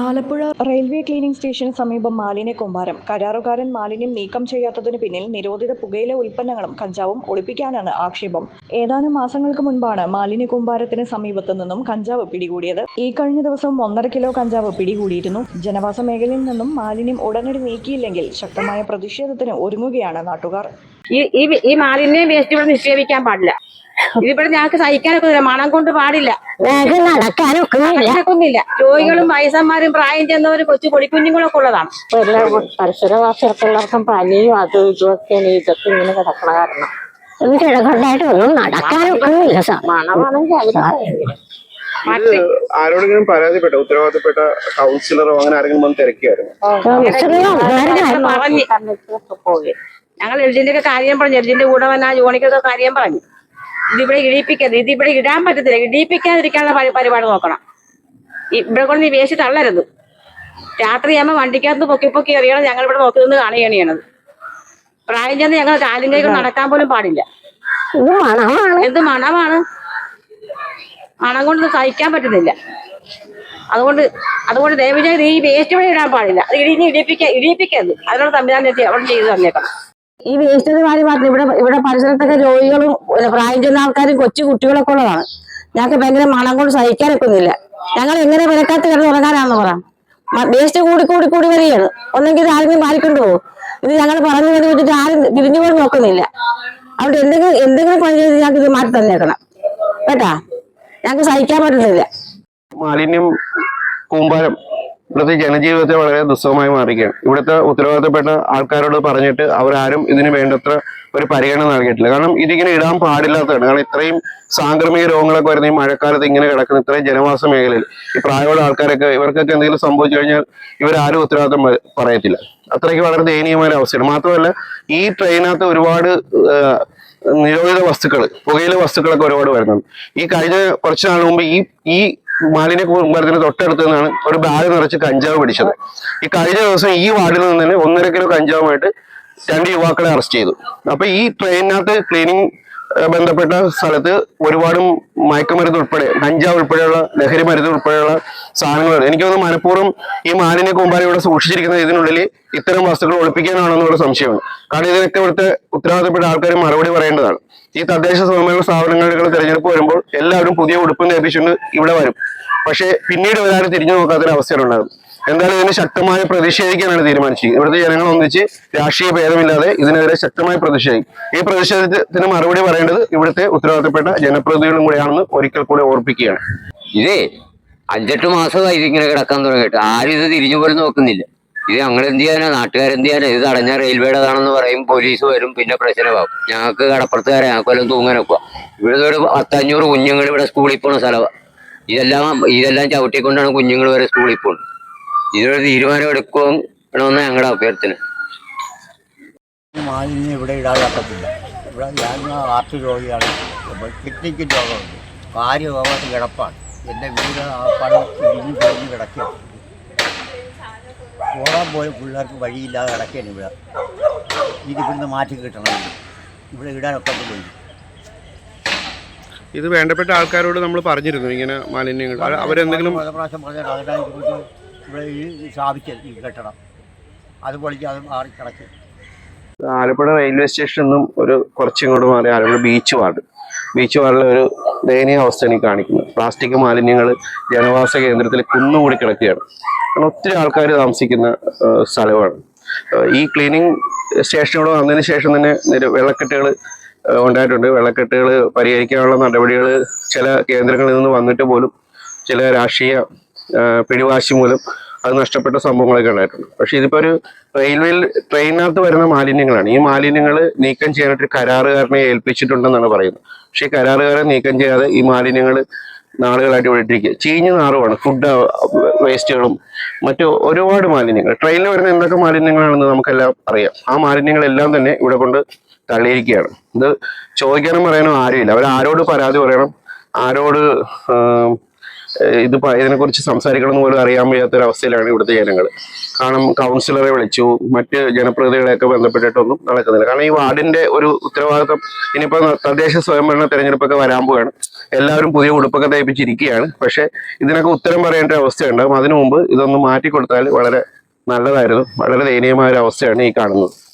Alappuzha railway cleaning സ്റ്റേഷന് സമീപം മാലിന്യ കൂമ്പാരം. കരാറുകാരൻ മാലിന്യം നീക്കം ചെയ്യാത്തതിന് പിന്നിൽ നിരോധിത പുകയില ഉൽപ്പന്നങ്ങളും കഞ്ചാവും ഒളിപ്പിക്കാനാണ് ആക്ഷേപം. ഏതാനും മാസങ്ങൾക്ക് മുൻപാണ് മാലിന്യ കൂമ്പാരത്തിന് സമീപത്തു നിന്നും കഞ്ചാവ് പിടികൂടിയത്. ഈ കഴിഞ്ഞ ദിവസം ഒന്നര കിലോ കഞ്ചാവ് പിടികൂടിയിരുന്നു. ജനവാസ മേഖലയിൽ നിന്നും മാലിന്യം ഉടനടി നീക്കിയില്ലെങ്കിൽ ശക്തമായ പ്രതിഷേധത്തിന് ഒരുങ്ങുകയാണ് നാട്ടുകാർ. ഈ ഈ മാലിന്യം വേസ്റ്റ് നിക്ഷേപിക്കാൻ പാടില്ല. ഇതിവിടെ ഞങ്ങൾക്ക് സഹിക്കാനൊക്കെ മണം കൊണ്ട് പാടില്ല. ഞങ്ങൾക്ക് നടക്കാനൊക്കുന്നില്ല രോഗികളും വയസ്സന്മാരും പ്രായം ചെന്നവരും കൊച്ചു പൊടിക്കുഞ്ഞുങ്ങളൊക്കെ ഉള്ളതാണ്. പരിസരവാസികൾക്കും പനിയും അതും ഇതൊക്കെ ഇതൊക്കെ ഇങ്ങനെ കിടക്കണ കാരണം. ഒന്നും നടക്കാനൊക്കുന്നില്ല മണമാണെങ്കിൽ ആരോടെങ്കിലും പരാതിപ്പെട്ട ഉത്തരവാദിത്തപ്പെട്ട കൗൺസിലറോ അങ്ങനെ ആരെങ്കിലും വന്ന് തിരക്കിയായിരുന്നു? ഞങ്ങൾ എൽജിന്റെ ഒക്കെ കാര്യം പറഞ്ഞു. എൽജിന്റെ കൂടെ വന്ന ജോണിക്കൊക്കെ കാര്യം പറഞ്ഞു. ഇതിവിടെ ഇടിപ്പിക്കരുത്. ഇതിവിടെ ഇടാൻ പറ്റത്തില്ല. ഇടിപ്പിക്കാതിരിക്കാനുള്ള പരി- പരിപാടി നോക്കണം. ഇവിടെ കൊണ്ട് നീ വേസ്റ്റ് തള്ളരുത്. രാത്രിയാകുമ്പോൾ വണ്ടിക്കകത്ത് പൊക്കി പൊക്കി എറിയണം. ഞങ്ങൾ ഇവിടെ നോക്കി നിന്ന് കാണുകയാണ് ചെയ്യണത്. പ്രായം ചെന്ന് ഞങ്ങൾ കാലും കൈകൾ നടക്കാൻ പോലും പാടില്ല. എന്ത് മണമാണ്? മണം കൊണ്ട് സഹിക്കാൻ പറ്റുന്നില്ല. അതുകൊണ്ട് അതുകൊണ്ട് ദയവ് ചെയ്ത് ഈ വേസ്റ്റ് ഇവിടെ ഇടാൻ പാടില്ല. അത് ഇടിഞ്ഞ് ഇടിപ്പിക്ക ഇടിപ്പിക്കരുത്. അതിനുള്ള സംവിധാനം എത്തി അവിടെ ചെയ്ത് തന്നേക്കണം ഈ വേസ്റ്റ് കാര്യം മാത്രം ഇവിടെ ഇവിടെ പരിസരത്തൊക്കെ രോഗികളും പ്രായം ചെന്ന ആൾക്കാരും കൊച്ചു കുട്ടികളൊക്കെ ഉള്ളതാണ്. ഞങ്ങൾക്ക് ഭയങ്കര മണം കൊണ്ട് സഹിക്കാനൊക്കുന്നില്ല. ഞങ്ങൾ എങ്ങനെ വിലക്കാത്ത കിടന്ന് ഉറങ്ങാനാന്ന് പറ വേസ്റ്റ് കൂടി കൂടി കൂടി വരികയാണ്. ഒന്നെങ്കിൽ ആരെങ്കിലും പാലിക്കൊണ്ട് പോകും ഇത് ഞങ്ങൾ പറഞ്ഞു വന്നു വെച്ചിട്ട് ആരും തിരിഞ്ഞു പോലും നോക്കുന്നില്ല. അവിടെ എന്തെങ്കിലും എന്തെങ്കിലും പണി ചെയ്ത് ഞങ്ങൾക്ക് ഇത് മാറ്റി തന്നേക്കണം. കേട്ടാ? ഞങ്ങൾക്ക് സഹിക്കാൻ പറ്റുന്നില്ല. മാലിന്യം കൂമ്പാരം ഇവിടുത്തെ ജനജീവിതത്തെ വളരെ ദുസ്സഹമായി മാറിക്കുകയാണ് ഇവിടുത്തെ ഉത്തരവാദിത്തപ്പെട്ട ആൾക്കാരോട് പറഞ്ഞിട്ട് അവരാരും ഇതിന് വേണ്ടത്ര ഒരു പരിഗണന നൽകിയിട്ടില്ല. കാരണം ഇതിങ്ങനെ ഇടാൻ പാടില്ലാത്തതാണ്. കാരണം ഇത്രയും സാംക്രമിക രോഗങ്ങളൊക്കെ വരുന്ന ഈ മഴക്കാലത്ത് ഇങ്ങനെ കിടക്കുന്ന ഇത്രയും ജനവാസ മേഖലയിൽ ഈ പ്രായമുള്ള ആൾക്കാരൊക്കെ ഇവർക്കൊക്കെ എന്തെങ്കിലും സംഭവിച്ചു കഴിഞ്ഞാൽ ഇവരാരും ഉത്തരവാദിത്തം പറയത്തില്ല. അത്രയ്ക്ക് വളരെ ദയനീയമായ അവസ്ഥയാണ്. മാത്രമല്ല ഈ ട്രെയിനകത്ത് ഒരുപാട് നിരോധിത വസ്തുക്കൾ പുകയില വസ്തുക്കളൊക്കെ ഒരുപാട് വരുന്നുണ്ട്. ഈ കഴിഞ്ഞ കുറച്ച് നാൾ മുമ്പ് ഈ ഈ മാലിന്യ കൂമ്പാരത്തിന് തൊട്ടടുത്ത് നിന്നാണ് ഒരു ബാഗ് നിറച്ച് കഞ്ചാവ് പിടിച്ചത്. ഈ കഴിഞ്ഞ ദിവസം ഈ വാർഡിൽ നിന്ന് തന്നെ ഒന്നര കിലോ കഞ്ചാവുമായിട്ട് രണ്ട് യുവാക്കളെ അറസ്റ്റ് ചെയ്തു. അപ്പൊ ഈ ട്രെയിനിനകത്ത് ക്ലീനിങ് ബന്ധപ്പെട്ട സ്ഥലത്ത് ഒരുപാട് മയക്കുമരുന്ന് ഉൾപ്പെടെ കഞ്ചാവ് ഉൾപ്പെടെയുള്ള ലഹരി മരുന്ന് ഉൾപ്പെടെയുള്ള സാധനങ്ങൾ. എനിക്ക് തോന്നുന്നു മനഃപൂർവം ഈ മാലിന്യ കൂമ്പാരം ഇവിടെ സൂക്ഷിച്ചിരിക്കുന്ന ഇതിനുള്ളിൽ ഇത്തരം വസ്തുക്കൾ ഒളിപ്പിക്കാനാണെന്നുള്ള സംശയമാണ്. കാരണം ഇതിനൊക്കെ ഇവിടുത്തെ ഉത്തരവാദിത്തപ്പെട്ട ആൾക്കാർ മറുപടി പറയേണ്ടതാണ്. ഈ തദ്ദേശ സ്വയംഭരണ സ്ഥാപനങ്ങളുടെ തെരഞ്ഞെടുപ്പ് വരുമ്പോൾ എല്ലാവരും പുതിയ ഉടുപ്പ് നേപ്പിച്ചുകൊണ്ട് ഇവിടെ വരും. പക്ഷേ പിന്നീട് വരാനും തിരിഞ്ഞു നോക്കാത്തൊരു അവസ്ഥയാണ് ഉണ്ടാകുന്നത്. എന്തായാലും ഇതിന് ശക്തമായി പ്രതിഷേധിക്കാനാണ് തീരുമാനിച്ചത് ഇവിടുത്തെ ജനങ്ങൾ ഒന്നിച്ച് രാഷ്ട്രീയ ഭേദമില്ലാതെ ഇതിനെതിരെ ശക്തമായി പ്രതിഷേധിക്കും. ഈ പ്രതിഷേധത്തിന് മറുപടി പറയേണ്ടത് ഇവിടുത്തെ ഉത്തരവാദിത്തപ്പെട്ട ജനപ്രതിനിധികളും കൂടെയാണെന്ന് ഒരിക്കൽ കൂടെ ഓർപ്പിക്കുകയാണ്. ഇതേ അഞ്ചെട്ട് മാസമായി ഇതിങ്ങനെ കിടക്കാൻ തുടങ്ങിയിട്ട് ആരും ഇത് തിരിഞ്ഞു പോലും നോക്കുന്നില്ല. ഇത് ഞങ്ങൾ എന്ത് ചെയ്യാനാ? നാട്ടുകാരെന്ത് ചെയ്യാനാ? ഇത് അടഞ്ഞ റെയിൽവേയുടേതാണെന്ന് പറയും പോലീസ് വരും പിന്നെ പ്രശ്നമാകും ഞങ്ങൾക്ക് കടപ്പുറത്തുകാരെ ഞങ്ങൾക്ക് വല്ലതും തൂങ്ങാനൊക്കുക ഇവിടെ ഒരു പത്തഞ്ഞൂറ് കുഞ്ഞുങ്ങൾ ഇവിടെ സ്കൂളിൽ പോണ സ്ഥലമാണ് ഇതെല്ലാം ഇതെല്ലാം ചവിട്ടിക്കൊണ്ടാണ് കുഞ്ഞുങ്ങൾ വരെ സ്കൂളിൽ പോകുന്നത്. ഇതിനൊരു തീരുമാനം എടുക്കുമെന്നാണ് ഞങ്ങളുടെ അഭ്യർത്ഥന. മാലിന്യം ഇവിടെ ഇടാതാക്കത്തില്ല. ഇവിടെ ഞാൻ ആർട്ട് രോഗിയാണ്. കിഡ്നിക്ക് രോഗമുണ്ട്. കാര്യമാവാത്ത കിടപ്പാണ്. എന്റെ വീട് ആ പണം ഇടിഞ്ഞു പൊളിഞ്ഞ് കിടക്കുകയാണ്. ഓടാൻ പോയ പിള്ളേർക്ക് വഴിയില്ലാതെ കിടക്കുകയാണ് ഇവിടെ. ഇത് ഇവിടുന്ന് മാറ്റി കിട്ടണം. ഇവിടെ ഇടാനൊക്കത്തില്ല ഇത് വേണ്ടപ്പെട്ട ആൾക്കാരോട് നമ്മൾ പറഞ്ഞിരുന്നു ഇങ്ങനെ മാലിന്യങ്ങൾ. അവരെന്തെങ്കിലും പ്രാവശ്യം പറഞ്ഞാൽ അതിനായിട്ട് ഇവിടെ ഈ ഈ അത് മാറി കിടക്കും. ആലപ്പുഴ റെയിൽവേ സ്റ്റേഷനിൽ നിന്നും ഒരു കുറച്ചിങ്ങോട്ട് മാറി ആലപ്പുഴ ബീച്ച് വാർഡ്. ബീച്ച് വാർഡിലെ ഒരു ദയനീയ അവസ്ഥയാണ് ഈ കാണിക്കുന്നത്. പ്ലാസ്റ്റിക് മാലിന്യങ്ങൾ ജനവാസ കേന്ദ്രത്തിൽ കുന്നുകൂടി കിടക്കുകയാണ്. കാരണം ഒത്തിരി ആൾക്കാർ താമസിക്കുന്ന സ്ഥലമാണ്. ഈ ക്ലീനിങ് സ്റ്റേഷനോട് വന്നതിന് ശേഷം തന്നെ വെള്ളക്കെട്ടുകൾ ഉണ്ടായിട്ടുണ്ട്. വെള്ളക്കെട്ടുകൾ പരിഹരിക്കാനുള്ള നടപടികൾ ചില കേന്ദ്രങ്ങളിൽ നിന്ന് വന്നിട്ട് പോലും ചില രാഷ്ട്രീയ പിടിവാശി മൂലം അത് നഷ്ടപ്പെട്ട സംഭവങ്ങളൊക്കെ ഉണ്ടായിട്ടുണ്ട്. പക്ഷെ ഇതിപ്പോ ഒരു റെയിൽവേയിൽ ട്രെയിനകത്ത് വരുന്ന മാലിന്യങ്ങളാണ്. ഈ മാലിന്യങ്ങൾ നീക്കം ചെയ്യാനായിട്ട് കരാറുകാരനെ ഏൽപ്പിച്ചിട്ടുണ്ടെന്നാണ് പറയുന്നത്. പക്ഷേ ഈ കരാറുകാരൻ നീക്കം ചെയ്യാതെ ഈ മാലിന്യങ്ങൾ നാളുകളായിട്ട് വിട്ടിരിക്കുക ചീഞ്ഞ് നാറുമാണ് ഫുഡ് വേസ്റ്റുകളും മറ്റു ഒരുപാട് മാലിന്യങ്ങൾ. ട്രെയിനിൽ വരുന്ന എന്തൊക്കെ മാലിന്യങ്ങളാണെന്ന് നമുക്കെല്ലാം അറിയാം. ആ മാലിന്യങ്ങളെല്ലാം തന്നെ ഇവിടെ കൊണ്ട് തള്ളിയിരിക്കുകയാണ്. ഇത് ചോദിക്കാനും പറയാനും ആരുമില്ല. അവർ ആരോട് പരാതി പറയണം. ആരോട് ഇത് ഇതിനെക്കുറിച്ച് സംസാരിക്കണമെന്ന് പോലും അറിയാൻ അവസ്ഥയിലാണ് ഇവിടുത്തെ ജനങ്ങൾ കാരണം കൗൺസിലറെ വിളിച്ചു മറ്റ് ജനപ്രതിനിധികളെയൊക്കെ ബന്ധപ്പെട്ടിട്ടൊന്നും നടക്കുന്നില്ല. കാരണം ഈ വാർഡിന്റെ ഒരു ഉത്തരവാദിത്വം ഇനിയിപ്പോ തദ്ദേശ സ്വയംഭരണ തെരഞ്ഞെടുപ്പൊക്കെ വരാൻ പോവുകയാണ് എല്ലാവരും പുതിയ ഉടുപ്പൊക്കെ തയ്പ്പിച്ചിരിക്കുകയാണ്. പക്ഷേ ഇതിനൊക്കെ ഉത്തരം പറയേണ്ട അവസ്ഥയുണ്ടാകും അതിനു മുമ്പ് ഇതൊന്ന് മാറ്റി കൊടുത്താൽ വളരെ നല്ലതായിരുന്നു. വളരെ ദയനീയമായ ഒരു അവസ്ഥയാണ് ഈ കാണുന്നത്.